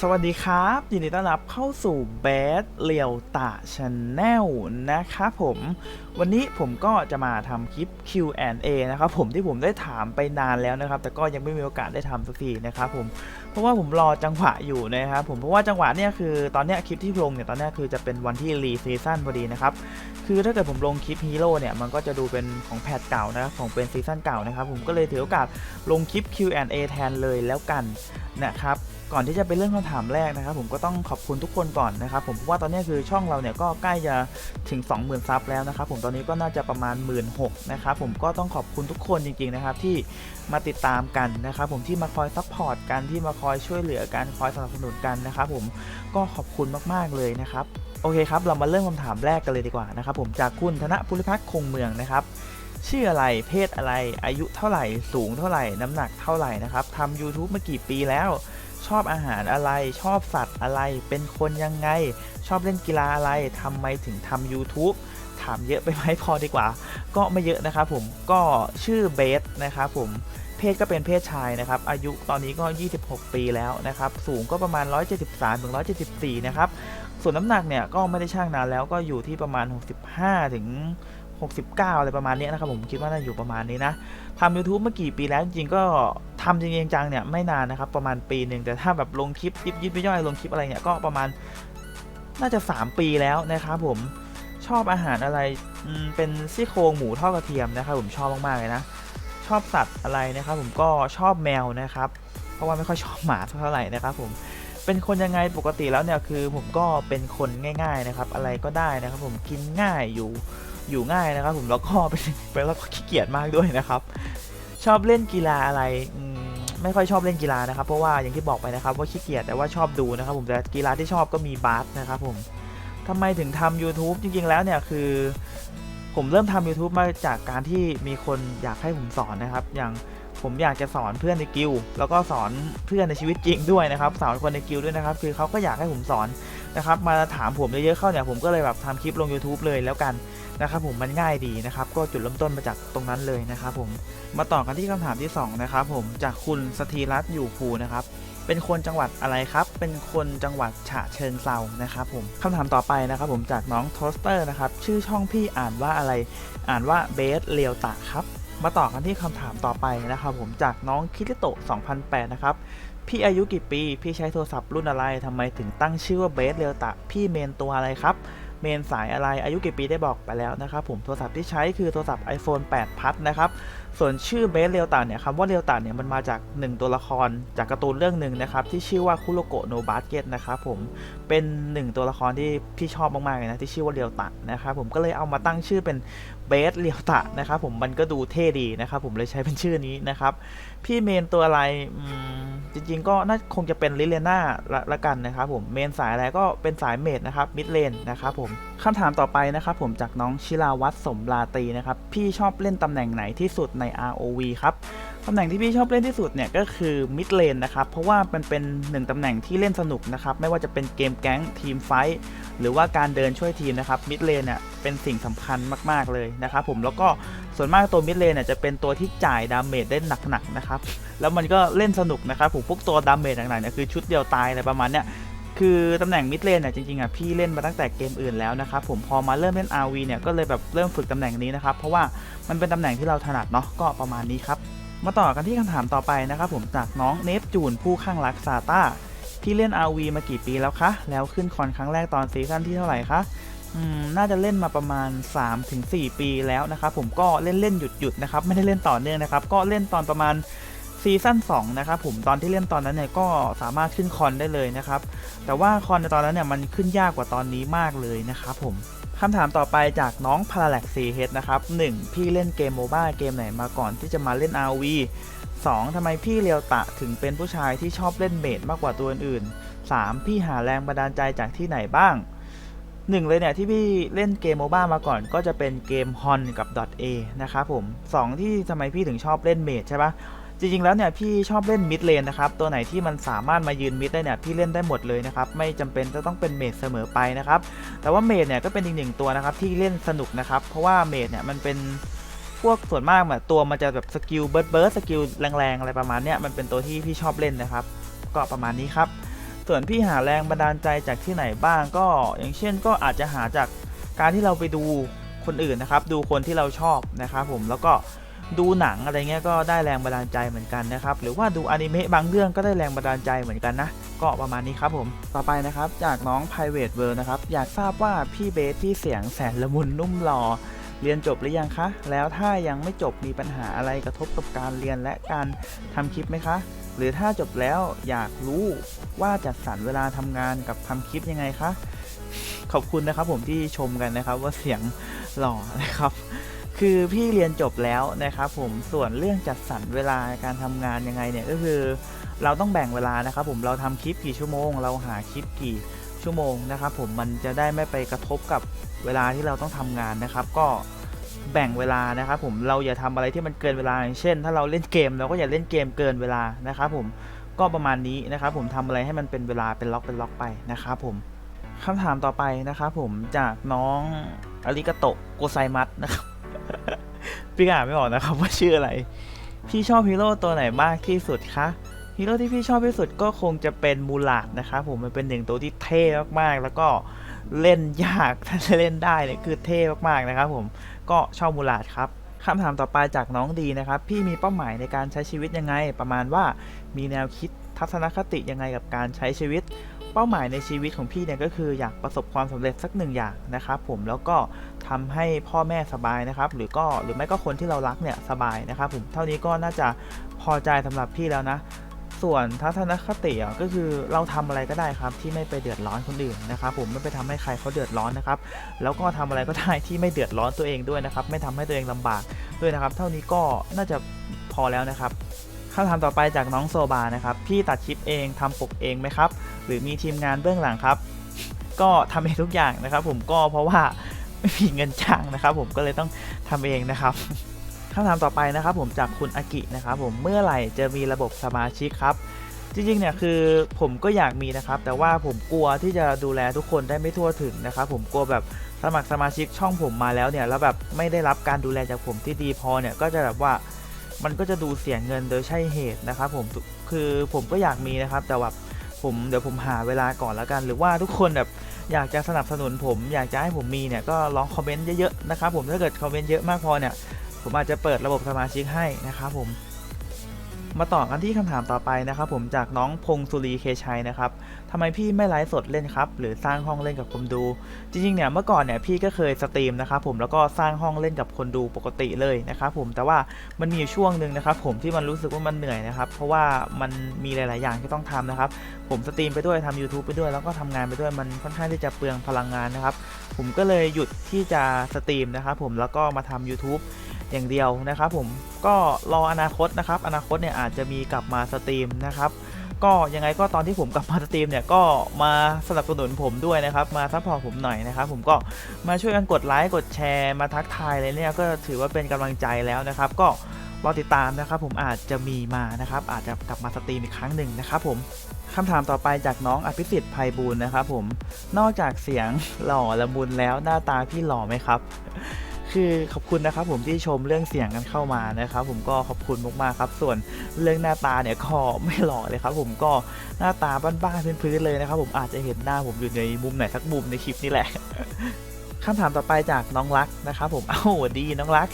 สวัสดีครับ ยินดีต้อนรับเข้าสู่แบดเลียวตาชาแนลนะครับผม วันนี้ผมก็จะมาทำคลิป Q&A นะครับผมที่ผมได้ถามไปนานแล้วนะครับ แต่ก็ยังไม่มีโอกาสได้ทำสักทีนะครับผม ราะว่าผมรอจังหวะอยู่นะครับผมเพราะว่าจังหวะเนี่ยคือตอนเนี้ยคลิปที่ลงเนี่ยตอนเนี้ยคือจะเป็นวันที่รีซีซั่นพอดีนะครับคือถ้าเกิดผมลงคลิปฮีโร่เนี่ยมันก็จะดูเป็นของแพทเก่านะครับของเป็นซีซั่นเก่านะครับผมก็เลยถือโอกาสลงคลิป Q&A แทนเลยแล้วกันนะครับก่อนที่จะไปเรื่องคำถามแรกนะครับ ผมก็ต้องขอบคุณทุกคนก่อนนะครับ ผมเพราะว่าตอนนี้คือช่องเราเนี่ยก็ใกล้จะถึง 20,000 ซับแล้วนะครับ ผมตอนนี้ก็น่าจะประมาณ 1 6ื่นนะครับผมก็ต้องขอบคุณทุกคนจริง ๆนะครับ ที่มาติดตามกันนะครับ ผมที่มาคอยซัพพอร์ตกันที่มาคอยอยช่วยเหลือกันคอยสนับสนุนกันนะครับผมก็ขอบคุณมากๆเลยนะครับโอเคครับเรามาเริ่มคำถามแรกกันเลยดีกว่านะครับผมจากคุณธนภูริพัฒน์คงเมืองนะครับชื่ออะไรเพศอะไรอายุเท่าไหร่สูงเท่าไหร่น้ำหนักเท่าไหร่นะครับทำ YouTube มากี่ปีแล้ว ชอบอาหารอะไร ชอบสัตว์อะไร เป็นคนยังไง ชอบเล่นกีฬาอะไรทำไมถึงทำ YouTube ถามเยอะไปไหมพอดีกว่า ก็ไม่เยอะนะครับผมก็ชื่อเบสนะครับผม เพศก็เป็นเพศชายนะครับ อายุตอนนี้ก็ 26 ปีแล้วนะครับ สูงก็ประมาณ 173ถึง174 นะครับ ส่วนน้ำหนักเนี่ยก็ไม่ได้ช่างนานแล้วก็อยู่ที่ประมาณ 65ถึง69 อะไรประมาณนี้นะครับผมคิดว่าน่าอยู่ประมาณนี้นะทำ YouTube เมื่อกี่ปีแล้วจริงก็ทำจริงจังเนี่ยไม่นานนะครับ ประมาณปีหนึ่งแต่ถ้าแบบลงคลิปยิบยิบย่อยๆลงคลิปอะไรเนี่ยก็ประมาณน่าจะ 3 ปีแล้วนะครับผมชอบอาหารอะไรเป็นซี่โครงหมูทอดกระเทียมนะครับผมชอบมากๆเลยนะ ชอบสัตว์อะไรนะครับผมก็ชอบแมวนะครับ เพราะว่าไม่ค่อยชอบหมาเท่าไหร่นะครับผมเป็นคนยังไงปกติแล้วเนี่ยคือผมก็เป็นคนง่ายๆนะครับ อะไรก็ได้นะครับ ผมกินง่ายอยู่อยู่ง่ายนะครับ ผมแล้วก็เป็นแล้วก็ขี้เกียจมากด้วยนะครับ ชอบเล่นกีฬาอะไรไม่ค่อยชอบเล่นกีฬานะครับ เพราะว่าอย่างที่บอกไปนะครับ ว่าขี้เกียจแต่ว่าชอบดูนะครับ ผมแต่กีฬาที่ชอบก็มีบาสนะครับ ผมทำไมถึงทำ YouTube จริงๆแล้วเนี่ยคือ ผมเริ่มทำ YouTube มาจากการที่มีคนอยากให้ผมสอนนะครับ อย่างผมอยากจะสอนเพื่อนในกิลแล้วก็สอนเพื่อนในชีวิตจริงด้วยนะครับ สอนคนในกิลด์ด้วยนะครับ คือเขาก็อยากให้ผมสอนนะครับ มาถามผมเยอะๆเข้าเนี่ย ผมก็เลยแบบทำคลิปลง YouTube เลยแล้วกันนะครับ ผมมันง่ายดีนะครับ ก็จุดเริ่มต้นมาจากตรงนั้นเลยนะครับ ผม มาต่อกันที่คำถามที่สองนะครับผมจากคุณสธีรัตน์อยู่ภูนะครับ เป็นคนจังหวัดอะไรครับ เป็นคนจังหวัดฉะเชิงเซานะครับผมคำถามต่อไปนะครับผมจากน้องโทสเตอร์นะครับ ชื่อช่องพี่อ่านว่าอะไร อ่านว่าเบสเลียวตะครับ มาต่อกันที่คำถามต่อไปนะครับผมจากน้องคิริโตะ2008 นะครับ พี่อายุกี่ปี พี่ใช้โทรศัพท์รุ่นอะไรทำไมถึงตั้งชื่อว่าเบสเลียวตะ พี่เมนตัวอะไรครับเมนสายอะไรอายุกี่ปีได้บอกไปแล้วนะครับผมโทรศัพท์ที่ใช้คือโทรศัพท์ iPhone 8 Plus นะครับ ส่วนชื่อเบสเรียวตาเนี่ยคำว่าเรียวตาเนี่ยมันมาจาก 1 ตัวละคร จากการ์ตูนเรื่องหนึ่งนะครับที่ชื่อว่าคุโรโกโนบาสเกตนะครับผมเป็น 1 ตัวละครที่พี่ชอบมากๆเลยนะที่ชื่อว่าเรียวตะนะครับผมก็เลยเอามาตั้งชื่อเป็นเบสเรียวตะนะครับผมมันก็ดูเท่ดีนะครับผมเลยใช้เป็นชื่อนี้นะครับพี่เมนตัวอะไรจริงๆก็น่าคงจะเป็นลิเลน่าละละกันนะครับผมเมนสายอะไรก็เป็นสายเมดนะครับมิดเลนนะครับผม คำถามต่อไปนะครับผมจากน้องชิลาวัตรสมลาตีนะครับพี่ชอบเล่นตำแหน่งไหนที่สุดใน ROV ครับตำแหน่งที่พี่ชอบเล่นที่สุดเนี่ยก็คือมิดเลนนะครับเพราะว่ามันเป็นหนึ่งตำแหน่งที่เล่นสนุกนะครับไม่ว่าจะเป็นเกมแก๊งทีมไฟท์หรือว่าการเดินช่วยทีมนะครับมิดเลนเนี่ยเป็นสิ่งสำคัญมากๆเลยนะครับผมแล้วก็ส่วนมากตัวมิดเลนเนี่ยจะเป็นตัวที่จ่ายดาเมจได้หนักๆนะครับแล้วมันก็เล่นสนุกนะครับผมพวกตัวดาเมจหนักๆเนี่ยคือชุดเดียวตายอะไรประมาณเนี้ย คือตำแหน่งมิดเลนเนี่ยจริงๆอะพี่เล่นมาตั้งแต่เกมอื่นแล้วนะครับผมพอมาเริ่มเล่น RV เนี่ยก็เลยแบบเริ่มฝึกตำแหน่งนี้นะครับเพราะว่ามันเป็นตำแหน่งที่เราถนัดเนาะก็ประมาณนี้ครับมาต่อกันที่คำถามต่อไปนะครับผมจากน้องเนฟจูนผู้ข้างรักซาต้าพี่เล่น RV มากี่ปีแล้วคะแล้วขึ้นคอนครั้งแรกตอนซีซั่นที่เท่าไหร่คะอืมน่าจะเล่นมาประมาณ 3-4 ปีแล้วนะครับผมก็เล่นเล่นหยุดหยุดนะครับไม่ได้เล่นต่อเนื่องนะครับก็เล่นตอนประมาณ ซีซั่น2นะครับผมตอนที่เล่นตอนนั้นเนี่ยก็สามารถขึ้นคอนได้เลยนะครับ แต่ว่าคอนในตอนนั้นเนี่ยมันขึ้นยากกว่าตอนนี้มากเลยนะครับผมคำถามต่อไปจากน้องพาราแล็กซีเฮดนะครับ 1. พี่เล่นเกมโมบ้าเกมไหนมาก่อนที่จะมาเล่น RV 2. ทำไมพี่เรียวตะถึงเป็นผู้ชายที่ชอบเล่นเมดมากกว่าตัวอื่น 3. พี่หาแรงบันดาลใจจากที่ไหนบ้างหนึ่งเลยเนี่ยที่พี่เล่นเกมโมบ้ามาก่อนก็จะเป็นเกม Hon กับ .a นะครับผมสองที่ทำไมพี่ถึงชอบเล่นเมดใช่ปะ จริงๆแล้วเนี่ยพี่ชอบเล่นมิดเลนนะครับตัวไหนที่มันสามารถมายืนมิดได้เนี่ยพี่เล่นได้หมดเลยนะครับไม่จำเป็นจะต้องเป็นเมดเสมอไปนะครับแต่ว่าเมดเนี่ยก็เป็นอีกหนึ่งตัวนะครับที่เล่นสนุกนะครับเพราะว่าเมดเนี่ยมันเป็นพวกส่วนมากแบบตัวมันจะแบบสกิลเบิร์ดเบิร์ดสกิลแรงๆอะไรประมาณเนี้ยมันเป็นตัวที่พี่ชอบเล่นนะครับ ก็ประมาณนี้ครับส่วนพี่หาแรงบันดาลใจจากที่ไหนบ้างก็อย่างเช่นก็อาจจะหาจากการที่เราไปดูคนอื่นนะครับ ดูคนที่เราชอบนะครับผมแล้วก็ ดูหนังอะไรเงี้ยก็ได้แรงบันดาลใจเหมือนกันนะครับหรือว่าดูอนิเมะบางเรื่องก็ได้แรงบันดาลใจเหมือนกันนะก็ประมาณนี้ครับผม ต่อไปนะครับจากน้อง private world นะครับอยากทราบว่าพี่เบสที่เสียงแสนละมุนนุ่มหล่อเรียนจบหรือยังคะ แล้วถ้ายังไม่จบมีปัญหาอะไรกระทบกับการเรียนและการทำคลิปไหมคะ หรือถ้าจบแล้วอยากรู้ว่าจัดสรรเวลาทำงานกับทำคลิปยังไงคะ ขอบคุณนะครับผมที่ชมกันนะครับว่าเสียงหล่อนะครับ คือพี่เรียนจบแล้วนะครับผมส่วนเรื่องจัดสรรเวลาการทำงานยังไงเนี่ยก็คือเราต้องแบ่งเวลานะครับผมเราทำคลิปกี่ชั่วโมง เราหาคลิปกี่ชั่วโมงนะครับผมมันจะได้ไม่ไปกระทบกับเวลาที่เราต้องทำงานนะครับ ก็แบ่งเวลานะครับผมเราอย่าทำอะไรที่มันเกินเวลาอย่างเช่น ถ้าเราเล่นเกมเราก็อย่าเล่นเกมเกินเวลานะครับผมก็ประมาณนี้นะครับผมทำอะไรให้มันเป็นเวลาเป็นล็อกเป็นล็อกไปนะครับผมคำถามต่อไปนะครับผมจากน้องอาริกาโตะโกไซมัสนะครับ พี่อ่านไม่ออกนะครับว่าชื่ออะไร พี่ชอบฮีโร่ตัวไหนมากที่สุดคะฮีโร่ที่พี่ชอบที่สุดก็คงจะเป็นมูลาดนะครับผมมันเป็นหนึ่งตัวที่เท่มากๆ แล้วก็เล่นยากถ้าเล่นได้เนี่ยคือเท่มากๆนะครับผมก็ชอบมูลาดครับคำถามต่อไปจากน้องดีนะครับ พี่มีเป้าหมายในการใช้ชีวิตยังไง ประมาณว่ามีแนวคิดทัศนคติยังไงกับการใช้ชีวิต เป้าหมายในชีวิตของพี่เนี่ยก็คืออยากประสบความสำเร็จสักหนึ่งอย่างนะครับผมแล้วก็ทำให้พ่อแม่สบายนะครับ หรือก็หรือไม่ก็คนที่เรารักเนี่ยสบายนะครับผมเท่านี้ก็น่าจะพอใจสำหรับพี่แล้วนะ ส่วนทัศนคติก็คือเราทำอะไรก็ได้ครับที่ไม่ไปเดือดร้อนคนอื่นนะครับผมไม่ไปทำให้ใครเขาเดือดร้อนนะครับแล้วก็ทำอะไรก็ได้ที่ไม่เดือดร้อนตัวเองด้วยนะครับ ไม่ทำให้ตัวเองลำบากด้วยนะครับ เท่านี้ก็น่าจะพอแล้วนะครับ คำถามต่อไปจากน้องโซบานะครับ พี่ตัดคลิปเองทำปกเองไหมครับ หรือมีทีมงานเบื้องหลังครับ ก็ทำเองทุกอย่างนะครับ ผมก็เพราะว่าไม่มีเงินจ้างนะครับ ผมก็เลยต้องทำเองนะครับคำถามต่อไปนะครับ ผมจากคุณอากินะครับผมเมื่อไหร่จะมีระบบสมาชิกครับ จริงๆเนี่ยคือผมก็อยากมีนะครับ แต่ว่าผมกลัวที่จะดูแลทุกคนได้ไม่ทั่วถึงนะครับ ผมกลัวแบบสมัครสมาชิกช่องผมมาแล้วเนี่ยแล้วแบบไม่ได้รับการดูแลจากผมที่ดีพอเนี่ยก็จะแบบว่า มันก็จะดูเสียเงินโดยใช่เหตุนะครับผมคือผมก็อยากมีนะครับ แต่แบบผมเดี๋ยวผมหาเวลาก่อนแล้วกัน หรือว่าทุกคนแบบอยากจะสนับสนุนผม อยากจะให้ผมมีเนี่ยก็ลองคอมเมนต์เยอะๆนะครับผมถ้าเกิดคอมเมนต์เยอะมากพอเนี่ยผมอาจจะเปิดระบบสมาชิกให้นะครับผม มาต่อกันที่คำถามต่อไปนะครับผมจากน้องพงสุรีเคชัยนะครับทำไมพี่ไม่ไลฟ์สดเล่นครับ หรือสร้างห้องเล่นกับคนดู จริงๆเนี่ยเมื่อก่อนเนี่ยพี่ก็เคยสตรีมนะครับผมแล้วก็สร้างห้องเล่นกับคนดูปกติเลยนะครับผมแต่ว่ามันมีช่วงหนึ่งนะครับผมที่มันรู้สึกว่ามันเหนื่อยนะครับเพราะว่ามันมีหลาย ๆ อย่างที่ต้องทำนะครับผมสตรีมไปด้วยทำ YouTube ไปด้วยแล้วก็ทำงานไปด้วยมันค่อนข้างที่จะเปลืองพลังงานนะครับผมก็เลยหยุดที่จะสตรีมนะครับผมแล้วก็มาทำ YouTube อย่างเดียวนะครับผมก็รออนาคตนะครับ อนาคตเนี่ยอาจจะมีกลับมาสตรีมนะครับก็ยังไงก็ตอนที่ผมกลับมาสตรีมเนี่ยก็มาสนับสนุนผมด้วยนะครับมาซัพพอร์ตผมหน่อยนะครับผมก็มาช่วยกันกดไลค์กดแชร์มาทักทายอะไรเนี่ยก็ถือว่าเป็นกำลังใจแล้วนะครับ ก็รอติดตามนะครับ ผมอาจจะมีมานะครับ อาจจะกลับมาสตรีมอีกครั้งหนึ่งนะครับ ผมคำถามต่อไปจากน้องอภิสิทธิ์ภัยบูลนะครับ ผมนอกจากเสียงหล่อละมุนแล้วหน้าตาพี่หล่อไหมครับ คือขอบคุณนะครับผมที่ชมเรื่องเสียงกันเข้ามานะครับผมก็ขอบคุณมากๆครับ ส่วนเรื่องหน้าตาเนี่ยก็ไม่หล่อเลยครับผมก็หน้าตาบ้านๆพื้นๆเลยนะครับผมอาจจะเห็นหน้าผมอยู่ในมุมไหนสักมุมในคลิปนี่แหละคำถามต่อไปจากน้องรักนะครับผมเอ้าสวัสดีน้องรัก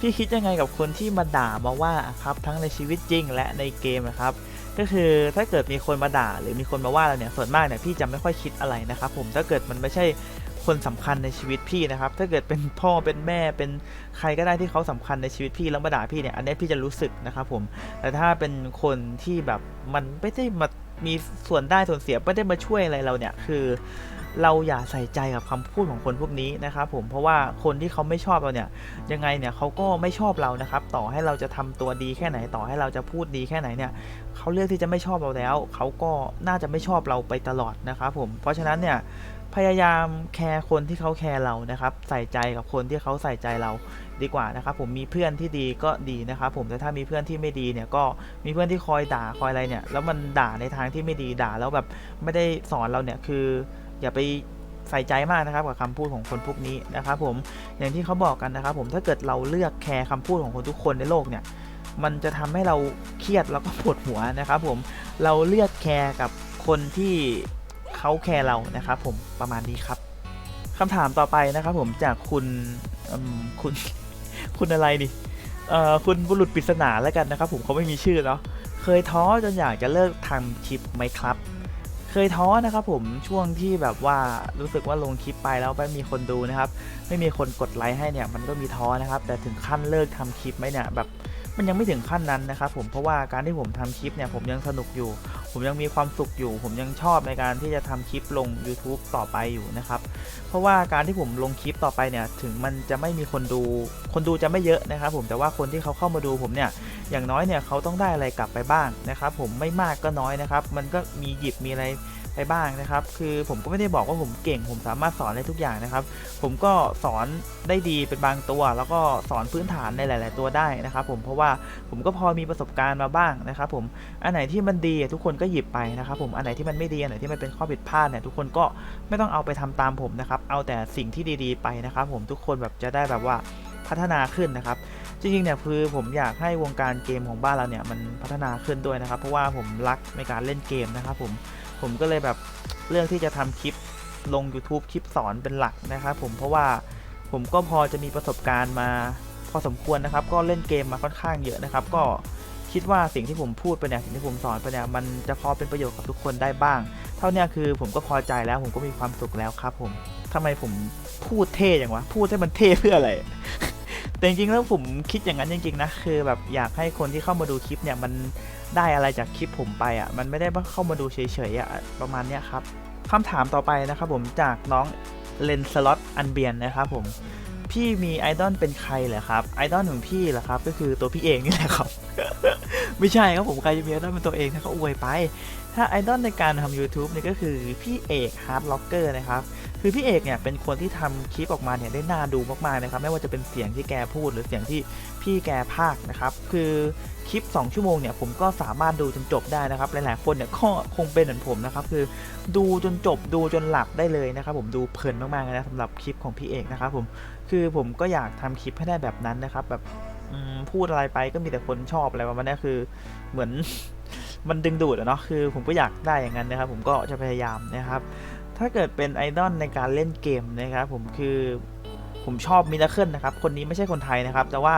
พี่คิดยังไงกับคนที่มาด่ามาว่าครับทั้งในชีวิตจริงและในเกมนะครับก็คือถ้าเกิดมีคนมาด่าหรือมีคนมาว่าเราเนี่ยส่วนมากเนี่ยพี่จะไม่ค่อยคิดอะไรนะครับผมถ้าเกิดมันไม่ใช่ คนสำคัญในชีวิตพี่นะครับ ถ้าเกิดเป็นพ่อเป็นแม่เป็นใครก็ได้ที่เขาสำคัญในชีวิตพี่แล้วมาด่าพี่เนี่ย อันนี้พี่จะรู้สึกนะครับผม แต่ถ้าเป็นคนที่แบบมันไม่ได้มามีส่วนได้ส่วนเสียไม่ได้มาช่วยอะไรเราเนี่ยคือเราอย่าใส่ใจกับคำพูดของคนพวกนี้นะครับผมเพราะว่าคนที่เขาไม่ชอบเราเนี่ยยังไงเนี่ยเขาก็ไม่ชอบเรานะครับ ต่อให้เราจะทำตัวดีแค่ไหนต่อให้เราจะพูดดีแค่ไหนเนี่ยเขาเลือกที่จะไม่ชอบเราแล้ว เขาก็น่าจะไม่ชอบเราไปตลอดนะครับผมเพราะฉะนั้นเนี่ย พยายามแคร์คนที่เขาแคร์เรานะครับ ใส่ใจกับคนที่เขาใส่ใจเราดีกว่านะครับ ผมมีเพื่อนที่ดีก็ดีนะครับ ผมแต่ถ้ามีเพื่อนที่ไม่ดีเนี่ยก็มีเพื่อนที่คอยด่าคอยอะไรเนี่ย แล้วมันด่าในทางที่ไม่ดีด่าแล้วแบบไม่ได้สอนเราเนี่ยคือ อย่าไปใส่ใจมากนะครับกับคำพูดของคนพวกนี้นะครับ ผมอย่างที่เขาบอกกันนะครับ ผมถ้าเกิดเราเลือกแคร์คำพูดของคนทุกคนในโลกเนี่ยมันจะทำให้เราเครียดแล้วก็ปวดหัวนะครับ ผมเราเลือกแคร์กับคนที่ เขาแคร์เรานะครับผมประมาณนี้ครับคำถามต่อไปนะครับผมจากคุณคุณคุณอะไรนี่เอ่อคุณบุรุษปริศนาแล้วกันนะครับ ผมเขาไม่มีชื่อเนาะเคยท้อจนอยากจะเลิกทำคลิปไหมครับ เคยท้อนะครับผมช่วงที่แบบว่ารู้สึกว่าลงคลิปไปแล้วไม่มีคนดูนะครับ ไม่มีคนกดไลค์ให้เนี่ยมันก็มีท้อนะครับ แต่ถึงขั้นเลิกทำคลิปไหมเนี่ยแบบ มันยังไม่ถึงขั้นนั้นนะครับผมเพราะว่าการที่ผมทำคลิปเนี่ยผมยังสนุกอยู่ ผมยังมีความสุขอยู่ ผมยังชอบในการที่จะทำคลิปลง YouTube ต่อไปอยู่นะครับเพราะว่าการที่ผมลงคลิปต่อไปเนี่ยถึงมันจะไม่มีคนดู คนดูจะไม่เยอะนะครับผมแต่ว่าคนที่เขาเข้ามาดูผมเนี่ยอย่างน้อยเนี่ยเขาต้องได้อะไรกลับไปบ้างนะครับผมไม่มากก็น้อยนะครับมันก็มีหยิบมีอะไร ไปบ้างนะครับ คือผมก็ไม่ได้บอกว่าผมเก่ง ผมสามารถสอนได้ทุกอย่างนะครับ ผมก็สอนได้ดีเป็นบางตัว แล้วก็สอนพื้นฐานในหลาย ๆ ตัวได้นะครับผมเพราะว่าผมก็พอมีประสบการณ์มาบ้างนะครับ ผมอันไหนที่มันดีทุกคนก็หยิบไปนะครับ ผมอันไหนที่มันไม่ดีอันไหนที่มันเป็นข้อผิดพลาดเนี่ยทุกคนก็ไม่ต้องเอาไปทำตามผมนะครับ เอาแต่สิ่งที่ดี ๆ ไปนะครับ ผมทุกคนแบบจะได้แบบว่าพัฒนาขึ้นนะครับจริงๆเนี่ยคือผมอยากให้วงการเกมของบ้านเราเนี่ยมันพัฒนาขึ้นด้วยนะครับ เพราะว่าผมรักในการเล่นเกมนะครับ ผม ผมก็เลยแบบเลือกที่จะทำคลิปลง YouTube คลิปสอนเป็นหลักนะครับผมเพราะว่าผมก็พอจะมีประสบการณ์มาพอสมควรนะครับ ก็เล่นเกมมาค่อนข้างเยอะนะครับ ก็คิดว่าสิ่งที่ผมพูดไปเนี่ยสิ่งที่ผมสอนไปเนี่ยมันจะพอเป็นประโยชน์กับทุกคนได้บ้าง เท่านี้คือผมก็พอใจแล้วผมก็มีความสุขแล้วครับ ผมทำไมผมพูดเท่อย่างวะพูดให้มันเท่เพื่ออะไร แต่จริงๆแล้วผมคิดอย่างนั้นจริงๆนะคือแบบอยากให้คนที่เข้ามาดูคลิปเนี่ยมันได้อะไรจากคลิปผมไปอะมันไม่ได้ว่าเข้ามาดูเฉยๆอะประมาณเนี้ยครับคำถามต่อไปนะครับผมจากน้องเลนสล็อตอันเบียนนะครับผมพี่มีไอดอลเป็นใครเหรอครับไอดอลของพี่เหรอครับก็คือตัวพี่เองนี่แหละครับ ไม่ใช่ครับผมใครจะมีไอดอลเป็นตัวเองถ้าเขาอวยไป ถ้าไอดอลในการทำ YouTube เนี่ยก็คือพี่เอกฮาร์ดล็อกเกอร์นะครับ คือพี่เอกเนี่ยเป็นคนที่ทำคลิปออกมาเนี่ยได้น่าดูมากๆนะครับ ไม่ว่าจะเป็นเสียงที่แกพูดหรือเสียงที่พี่แกพากนะครับ คือคลิป 2 ชั่วโมงเนี่ยผมก็สามารถดูจนจบได้นะครับ หลายๆคนเนี่ยก็คงเป็นเหมือนผมนะครับ คือดูจนจบดูจนหลับได้เลยนะครับผมดูเพลินมากๆเลยนะสำหรับคลิปของพี่เอกนะครับผมคือผมก็อยากทำคลิปให้ได้แบบนั้นนะครับ แบบพูดอะไรไปก็มีแต่คนชอบอะไรประมาณนี้คือเหมือนมันดึงดูดอะเนาะคือผมก็อยากได้อย่างนั้นนะครับ ผมก็จะพยายามนะครับ ถ้าเกิดเป็นไอดอลในการเล่นเกมนะครับผมคือผมชอบมิราเคิลนะครับ คนนี้ไม่ใช่คนไทยนะครับ แต่ว่า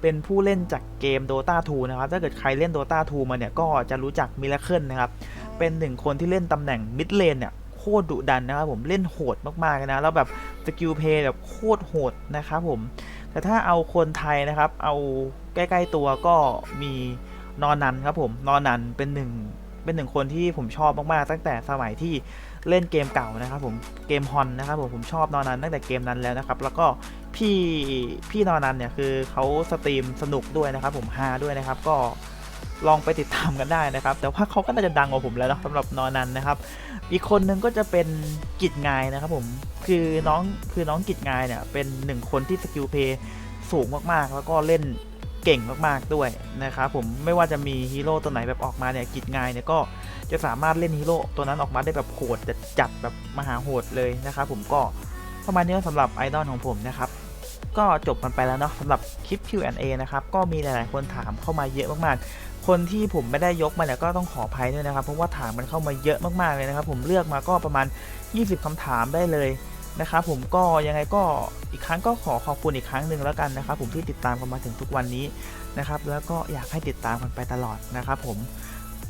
เป็นผู้เล่นจากเกม Dota 2 นะครับ ถ้าเกิดใครเล่น Dota 2 มาเนี่ยก็จะรู้จักมิราเคิลนะครับ เป็นหนึ่งคนที่เล่นตำแหน่งมิดเลนเนี่ยโคตรดุดันนะครับผมเล่นโหดมากๆนะ แล้วแบบสกิลเพย์แบบโคตรโหดนะครับผม แต่ถ้าเอาคนไทยนะครับ เอาใกล้ๆตัวก็มีนอนนันครับผม นอนนันเป็นหนึ่งเป็นหนึ่งคนที่ผมชอบมากๆ ตั้งแต่สมัยที่ เล่นเกมเก่านะครับผมเกมฮอนนะครับผมผมชอบนอนนันตั้งแต่เกมนั้นแล้วนะครับ แล้วก็พี่พี่นอนนันเนี่ยคือเขาสตรีมสนุกด้วยนะครับ ผมฮาด้วยนะครับ ก็ลองไปติดตามกันได้นะครับ แต่ว่าเขาก็น่าจะดังกว่าผมแล้วเนาะสำหรับนอนนันนะครับ อีกคนนึงก็จะเป็นกิจงายนะครับผมคือน้องคือน้องกิจงายเนี่ยเป็นหนึ่งคนที่สกิลเพย์สูงมากๆ แล้วก็เล่น เก่งมากๆด้วยนะครับผมไม่ว่าจะมีฮีโร่ตัวไหนแบบออกมาเนี่ยกิจงายเนี่ยก็จะสามารถเล่นฮีโร่ตัวนั้นออกมาได้แบบโหดจัดจัดแบบมหาโหดเลยนะครับผมก็ประมาณนี้สำหรับไอดอลของผมนะครับก็จบกันไปแล้วเนาะสำหรับคลิป Q&A นะครับก็มีหลายๆคนถามเข้ามาเยอะมากๆ คนที่ผมไม่ได้ยกมาเนี่ยก็ต้องขออภัยด้วยนะครับเพราะว่าถามมันเข้ามาเยอะมากๆเลยนะครับผมเลือกมาก็ประมาณ 20คำถามได้เลย นะครับผมก็ยังไงก็อีกครั้งก็ขอขอบคุณอีกครั้งหนึ่งแล้วกันนะครับ ผมที่ติดตามกันมาถึงทุกวันนี้นะครับ แล้วก็อยากให้ติดตามกันไปตลอดนะครับ ผม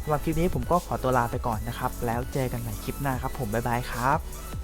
สำหรับคลิปนี้ผมก็ขอตัวลาไปก่อนนะครับ แล้วเจอกันใหม่คลิปหน้าครับ ผมบ๊ายบายครับ